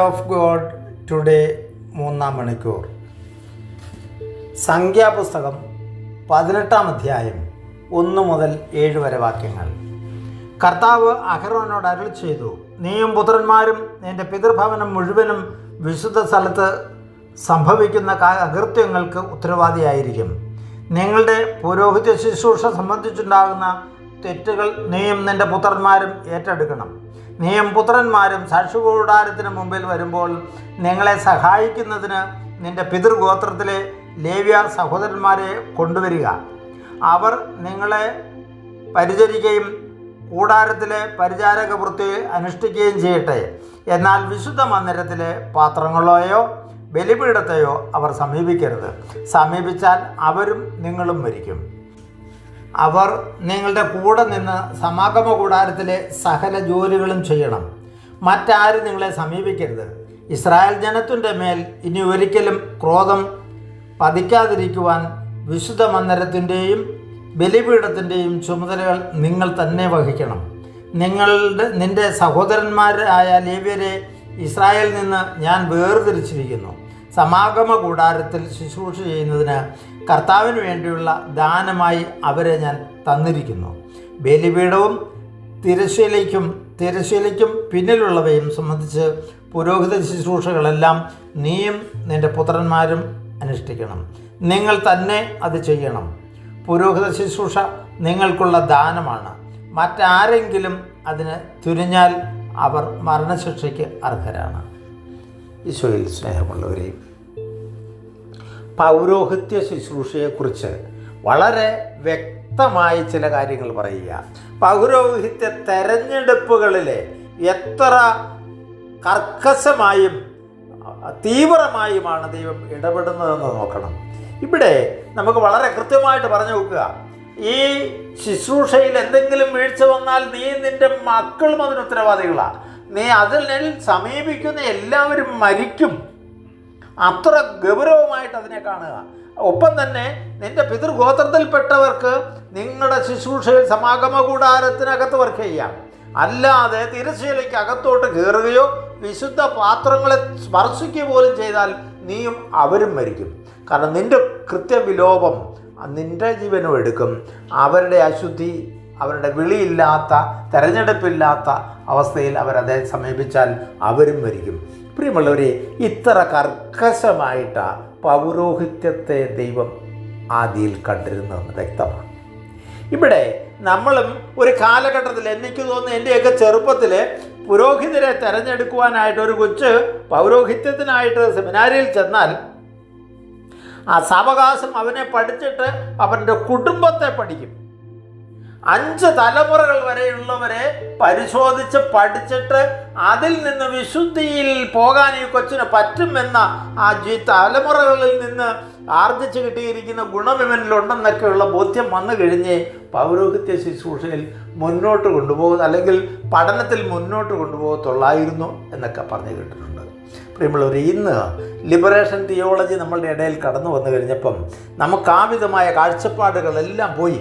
Of God today മൂന്നാം മണിക്കൂർ. സംഖ്യാപുസ്തകം പതിനെട്ടാം അധ്യായം ഒന്ന് മുതൽ ഏഴ് വരെ വാക്യങ്ങൾ. കർത്താവ് അഹ്റോനോട് അരുൾ ചെയ്തു നീയും പുത്രന്മാരും നിന്റെ പിതൃഭവനം മുഴുവനും വിശുദ്ധ സ്ഥലത്ത് സംഭവിക്കുന്ന അകൃത്യങ്ങൾക്ക് ഉത്തരവാദിയായിരിക്കും. നിങ്ങളുടെ പുരോഹിത ശുശ്രൂഷ സംബന്ധിച്ചുണ്ടാകുന്ന തെറ്റുകൾ നീയും നിന്റെ പുത്രന്മാരും ഏറ്റെടുക്കണം. നീയും പുത്രന്മാരും സാക്ഷികൂടാരത്തിന് മുമ്പിൽ വരുമ്പോൾ നിങ്ങളെ സഹായിക്കുന്നതിന് നിന്റെ പിതൃഗോത്രത്തിലെ ലേവ്യ സഹോദരന്മാരെ കൊണ്ടുവരിക. അവർ നിങ്ങളെ പരിചരിക്കുകയും കൂടാരത്തിലെ പരിചാരക വൃത്തി അനുഷ്ഠിക്കുകയും ചെയ്യട്ടെ. എന്നാൽ വിശുദ്ധ മന്ദിരത്തിലെ പാത്രങ്ങളെയോ ബലിപീഠത്തെയോ അവർ സമീപിക്കരുത്. സമീപിച്ചാൽ അവരും നിങ്ങളും മരിക്കും. അവർ നിങ്ങളുടെ കൂടെ നിന്ന് സമാഗമ കൂടാരത്തിലെ സകല ജോലികളും ചെയ്യണം. മറ്റാരും നിങ്ങളെ സമീപിക്കരുത്. ഇസ്രായേൽ ജനത്തിന്റെ മേൽ ഇനി ഒരിക്കലും ക്രോധം പതിക്കാതിരിക്കുവാൻ വിശുദ്ധ മന്ദിരത്തിന്റെയും ബലിപീഠത്തിന്റെയും ചുമതലകൾ നിങ്ങൾ തന്നെ വഹിക്കണം. നിങ്ങളുടെ നിന്റെ സഹോദരന്മാരായ ലേവ്യരെ ഇസ്രായേലിൽ നിന്ന് ഞാൻ വേർതിരിച്ചിരിക്കുന്നു. സമാഗമ കൂടാരത്തിൽ ശുശ്രൂഷ ചെയ്യുന്നതിന് കർത്താവിന് വേണ്ടിയുള്ള ദാനമായി അവരെ ഞാൻ തന്നിരിക്കുന്നു. ബലിപീഠവും തിരശ്ശീലയ്ക്കും തിരശ്ശീലയ്ക്കും പിന്നിലുള്ളവയും സംബന്ധിച്ച് പുരോഹിത ശുശ്രൂഷകളെല്ലാം നീയും നിന്റെ പുത്രന്മാരും അനുഷ്ഠിക്കണം. നിങ്ങൾ തന്നെ അത് ചെയ്യണം. പുരോഹിത ശുശ്രൂഷ നിങ്ങൾക്കുള്ള ദാനമാണ്. മറ്റാരെങ്കിലും അതിന് തുനിഞ്ഞാൽ അവർ മരണശിക്ഷയ്ക്ക് അർഹരാണ്. ഈശോയിൽ സ്നേഹമുള്ളവരെയും പൗരോഹിത്യ ശുശ്രൂഷയെക്കുറിച്ച് വളരെ വ്യക്തമായി ചില കാര്യങ്ങൾ പറയുക. പൗരോഹിത്യ തെരഞ്ഞെടുപ്പുകളിലെ എത്ര കർക്കശമായും തീവ്രമായുമാണ് ദൈവം ഇടപെടുന്നതെന്ന് നോക്കണം. ഇവിടെ നമുക്ക് വളരെ കൃത്യമായിട്ട് പറഞ്ഞു നോക്കുക ഈ ശുശ്രൂഷയിൽ എന്തെങ്കിലും വീഴ്ച വന്നാൽ നീ നിന്റെ മക്കളും അതിന് ഉത്തരവാദികളാണ് നീ അതിൽ സമീപിക്കുന്ന എല്ലാവരും മരിക്കും. അത്ര ഗൗരവമായിട്ട് അതിനെ കാണുക. ഒപ്പം തന്നെ നിന്റെ പിതൃഗോത്രത്തിൽപ്പെട്ടവർക്ക് നിങ്ങളുടെ ശുശ്രൂഷയിൽ സമാഗമ കൂടാരത്തിനകത്ത് വർക്ക് ചെയ്യാം അല്ലാതെ തിരശ്ശീലയ്ക്ക് അകത്തോട്ട് കയറുകയോ വിശുദ്ധ പാത്രങ്ങളെ സ്പർശിക്കുക പോലും ചെയ്താൽ നീയും അവരും മരിക്കും. കാരണം നിന്റെ കൃത്യവിലോപം നിന്റെ ജീവനും എടുക്കും. അവരുടെ അശുദ്ധി അവരുടെ വിളിയില്ലാത്ത തെരഞ്ഞെടുപ്പില്ലാത്ത അവസ്ഥയിൽ അവരതെ സമീപിച്ചാൽ അവരും മരിക്കും. പ്രിയമുള്ളവരെ ഇത്ര കർക്കശമായിട്ട് പൗരോഹിത്യത്തെ ദൈവം ആദിയിൽ കണ്ടിരുന്നതെന്ന് വ്യക്തമാണ്. ഇവിടെ നമ്മളും ഒരു കാലഘട്ടത്തിൽ എനിക്ക് തോന്നുന്നു എന്റെയൊക്കെ ചെറുപ്പത്തിൽ പുരോഹിതരെ തിരഞ്ഞെടുക്കുവാനായിട്ട് ഒരു കൊച്ച് പൗരോഹിത്യത്തിനായിട്ട് സെമിനാരിയിൽ ചെന്നാൽ ആ സാവകാശം അവനെ പഠിച്ചിട്ട് അവന്റെ കുടുംബത്തെ പഠിക്കും. അഞ്ച് തലമുറകൾ വരെയുള്ളവരെ പരിശോധിച്ച് പഠിച്ചിട്ട് അതിൽ നിന്ന് വിശുദ്ധിയിൽ പോകാൻ ഈ കൊച്ചിന് പറ്റുമെന്ന ആ ജി തലമുറകളിൽ നിന്ന് ആർജിച്ച് കിട്ടിയിരിക്കുന്ന ഗുണം ഇവനിലുണ്ടെന്നൊക്കെയുള്ള ബോധ്യം വന്നു കഴിഞ്ഞ് പൗരോഹിത്യ ശുശ്രൂഷയിൽ മുന്നോട്ട് കൊണ്ടുപോകും അല്ലെങ്കിൽ പഠനത്തിൽ മുന്നോട്ട് കൊണ്ടുപോകത്തുള്ളായിരുന്നു എന്നൊക്കെ പറഞ്ഞു കേട്ടിട്ടുണ്ട്. പ്രിയമുള്ളവർ ഇന്ന് ലിബറേഷൻ തിയോളജി നമ്മളുടെ ഇടയിൽ കടന്നു വന്നു കഴിഞ്ഞപ്പം നമുക്ക് ആവിധമായ കാഴ്ചപ്പാടുകളെല്ലാം പോയി.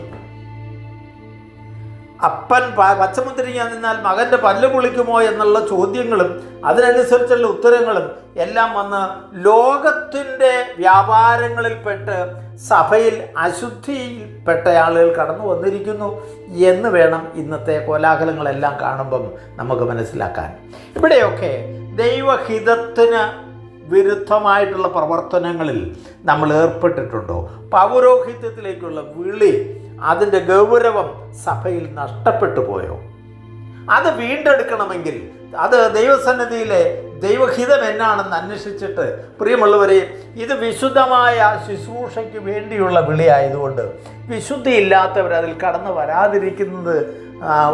അപ്പൻ പച്ചമുന്തിരിങ്ങ നിന്നാൽ മകന്റെ പല്ല് പൊളിക്കുമോ എന്നുള്ള ചോദ്യങ്ങളും അതിനനുസരിച്ചുള്ള ഉത്തരങ്ങളും എല്ലാം വന്ന് ലോകത്തിന്റെ വ്യാപാരങ്ങളിൽപ്പെട്ട് സഭയിൽ അശുദ്ധിയിൽപ്പെട്ട ആളുകൾ കടന്നു വന്നിരിക്കുന്നു എന്ന് വേണം ഇന്നത്തെ കോലാഹലങ്ങളെല്ലാം കാണുമ്പം നമുക്ക് മനസ്സിലാക്കാൻ. ഇവിടെയൊക്കെ ദൈവഹിതത്തിന് വിരുദ്ധമായിട്ടുള്ള പ്രവർത്തനങ്ങളിൽ നമ്മൾ ഏർപ്പെട്ടിട്ടുണ്ടോ? പൗരോഹിത്യത്തിലേക്കുള്ള വിളി അതിന്റെ ഗൗരവം സഭയിൽ നഷ്ടപ്പെട്ടു പോയോ? അത് വീണ്ടെടുക്കണമെങ്കിൽ അത് ദൈവസന്നിധിയിലെ ദൈവഹിതം എന്നാണെന്ന് അന്വേഷിച്ചിട്ട് പ്രിയമുള്ളവരെ ഇത് വിശുദ്ധമായ ശുശ്രൂഷയ്ക്ക് വേണ്ടിയുള്ള വിളിയായതുകൊണ്ട് വിശുദ്ധിയില്ലാത്തവർ അതിൽ കടന്നു വരാതിരിക്കുന്നത്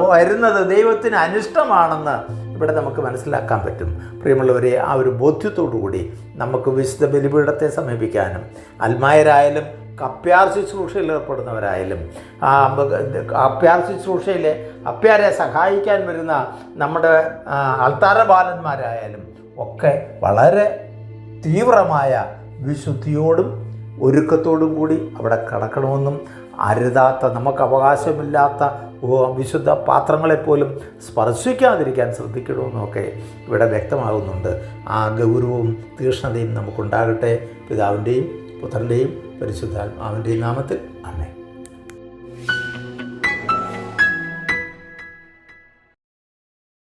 വരുന്നത് ദൈവത്തിന് അനിഷ്ടമാണെന്ന് ഇവിടെ നമുക്ക് മനസ്സിലാക്കാൻ പറ്റും. പ്രിയമുള്ളവരെ ആ ഒരു ബോധ്യത്തോടു കൂടി നമുക്ക് വിശുദ്ധ ബലിപീഠത്തെ സമീപിക്കാനും അൽമായരായാലും കപ്യാർ ശുശ്രൂഷയിൽ ഏർപ്പെടുന്നവരായാലും കപ്യാർ ശുശ്രൂഷയിലെ അപ്യാരെ സഹായിക്കാൻ വരുന്ന നമ്മുടെ അൾത്താര ബാലന്മാരായാലും ഒക്കെ വളരെ തീവ്രമായ വിശുദ്ധിയോടും ഒരുക്കത്തോടും കൂടി അവിടെ കടക്കണമെന്നും അരുതാത്ത നമുക്ക് അവകാശമില്ലാത്ത വിശുദ്ധ പാത്രങ്ങളെപ്പോലും സ്പർശിക്കാതിരിക്കാൻ ശ്രദ്ധിക്കണമെന്നൊക്കെ ഇവിടെ വ്യക്തമാകുന്നുണ്ട്. ആ ഗൗരവവും തീക്ഷ്ണതയും നമുക്കുണ്ടാകട്ടെ. പിതാവിന്റെയും പുത്രന്റെയും പരിശുദ്ധാത്മാവിന്റെയും നാമത്തിൽ. അമ്മേ